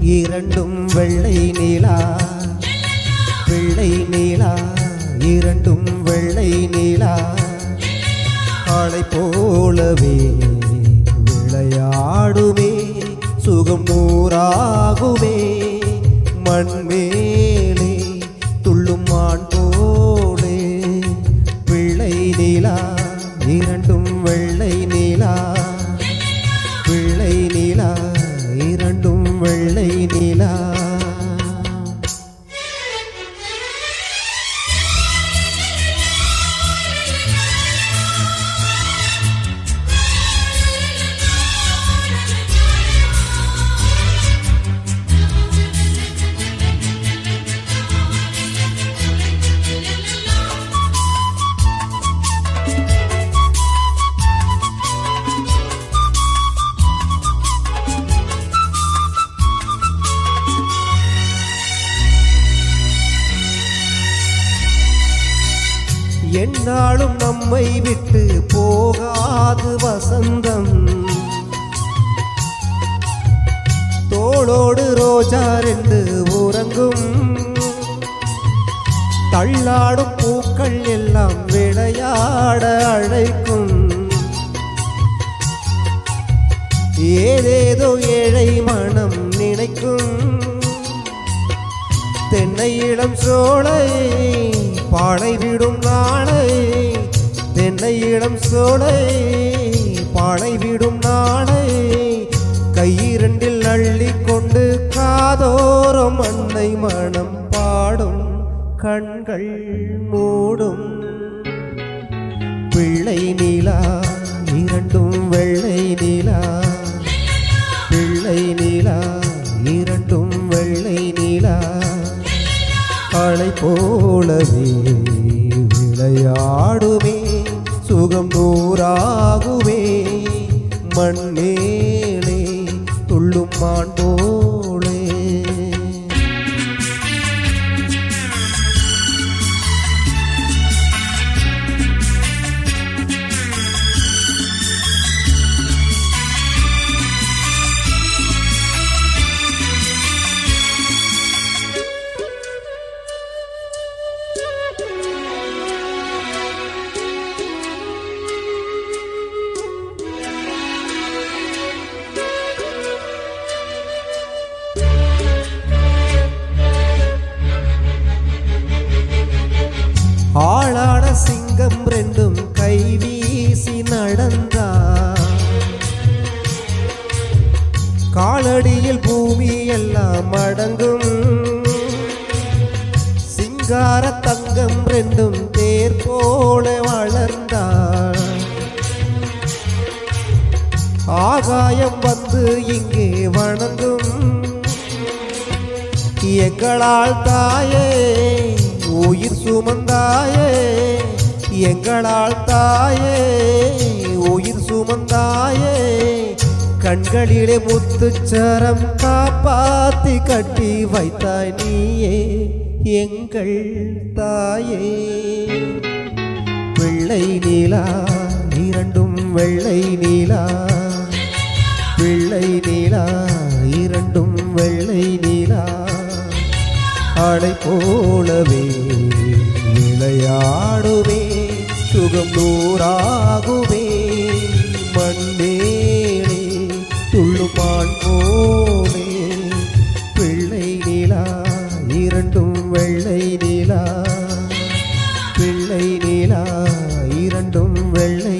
இரண்டும் வெள்ளை நீலா. வெள்ளை நீலா இரண்டும் வெள்ளை நீலா. ஆளை போலவே விளையாடுமே சுகம் நூறாகுமே மண்மேலே துள்ளும் மான் போலே. வெள்ளை நீலா இரண்டும் என்னாலும் நம்மை விட்டு போகாது வசந்தம். தோளோடு ரோஜா ரெண்டு உறங்கும். தள்ளாடும் பூக்கள் எல்லாம் விளையாட அழைக்கும். ஏதேதோ ஏழை மனம் நினைக்கும். தென்னை இளம் சோலை பானை விடும். இளம் சோலை பானை விடும் நாளை கையிரண்டில் அள்ளி கொண்டு காதோரம் அன்னை மனம் பாடும் கண்கள் மூடும். பிள்ளை நீலா இரண்டும் வெள்ளை நீலா. பிள்ளை நீலா இரண்டும் வெள்ளை நீலா. அலை போலவே விளையாடும் சுகம் நூறாகுமே. ஆளாட சிங்கம் ரெண்டும் கை வீசி நடந்தா. காலடியில் பூமி எல்லாம் அடங்கும். சிங்கார தங்கம் ரெண்டும் தேர் போல வளர்ந்தாள் ஆகாயம் வந்து இங்கே வணங்கும். எங்களால் தாயே உயிர் சுமந்தாயே எங்களால் தாயே உயிர் சுமந்தாயே கண்களிலே முத்துச்சரம் காப்பாத்தி கட்டி வைத்தாய் நீயே எங்கள் தாயே. வெள்ளை நீலா இரண்டும் வெள்ளை நீலா. வெள்ளை நீலா இரண்டும் வெள்ளை நீ அலை போலவே விளையாடுவே சுகம் நூறாகுவே. மண்ணேலே துள்ளுமான் போவே. பிள்ளை நிலா இரண்டும் வெள்ளை நிலா. பிள்ளை நிலா இரண்டும் வெள்ளை